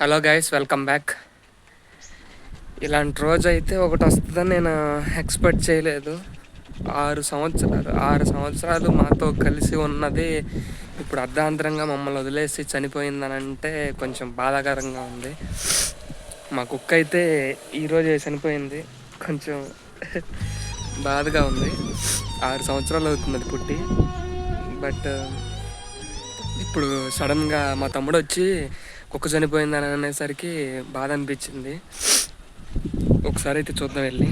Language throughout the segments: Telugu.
హలో గైస్ వెల్కమ్ బ్యాక్ ఇలాంటి రోజు అయితే ఒకటి వస్తుందని నేను ఎక్స్పెక్ట్ చేయలేదు. ఆరు సంవత్సరాలు ఆరు సంవత్సరాలు మాతో కలిసి ఉన్నది ఇప్పుడు అర్ధాంతరంగా మమ్మల్ని వదిలేసి చనిపోయిందని అంటే కొంచెం బాధాకరంగా ఉంది. మా కుక్క అయితే ఈరోజే చనిపోయింది. కొంచెం బాధగా ఉంది. ఆరు సంవత్సరాలు అవుతుంది పుట్టి. బట్ ఇప్పుడు సడన్గా మా తమ్ముడు వచ్చి కుక్క చనిపోయిందని అనేసరికి బాధ అనిపించింది. ఒకసారి అయితే చూద్దాం వెళ్ళి.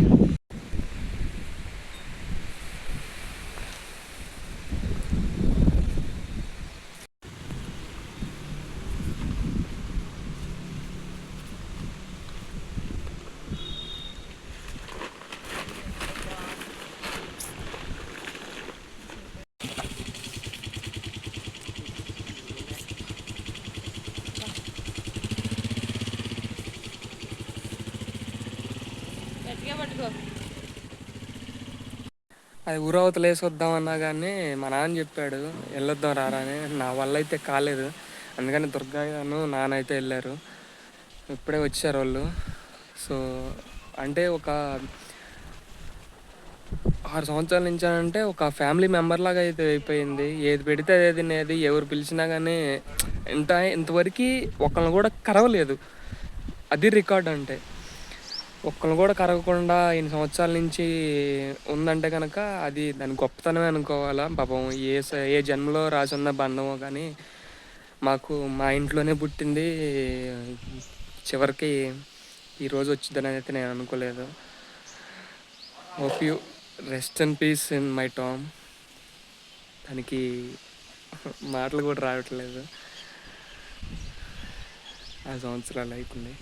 అది ఊరవతలు వేసి అన్నా కానీ మా నాన్న చెప్పాడు వెళ్ళొద్దాం రారా అని. నా వల్ల అయితే కాలేదు. అందుకని దుర్గాను నాన్న అయితే వెళ్ళారు. ఇప్పుడే వచ్చారు వాళ్ళు. సో అంటే ఒక ఆరు సంవత్సరాల నుంచి అంటే ఒక ఫ్యామిలీ మెంబర్ లాగా అయితే అయిపోయింది. ఏది పెడితే అదే తినేది ఎవరు పిలిచినా కానీ ఇంత ఇంతవరకు ఒకళ్ళని కూడా కరవలేదు. అది రికార్డ్ అంటే. ఒక్కరు కూడా కరగకుండా ఇన్ని సంవత్సరాల నుంచి ఉందంటే కనుక అది దాని గొప్పతనమే అనుకోవాలా. పాపం ఏ ఏ జన్మలో రాసి ఉన్న బంధమో కానీ మాకు మా ఇంట్లోనే పుట్టింది. చివరికి ఈరోజు వచ్చిందని అయితే నేను అనుకోలేదు. Hope you rest and peace in my Tom దానికి మాటలు కూడా రావట్లేదు. ఆ సంవత్సరాలు అయిపోయింది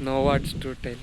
no words to tell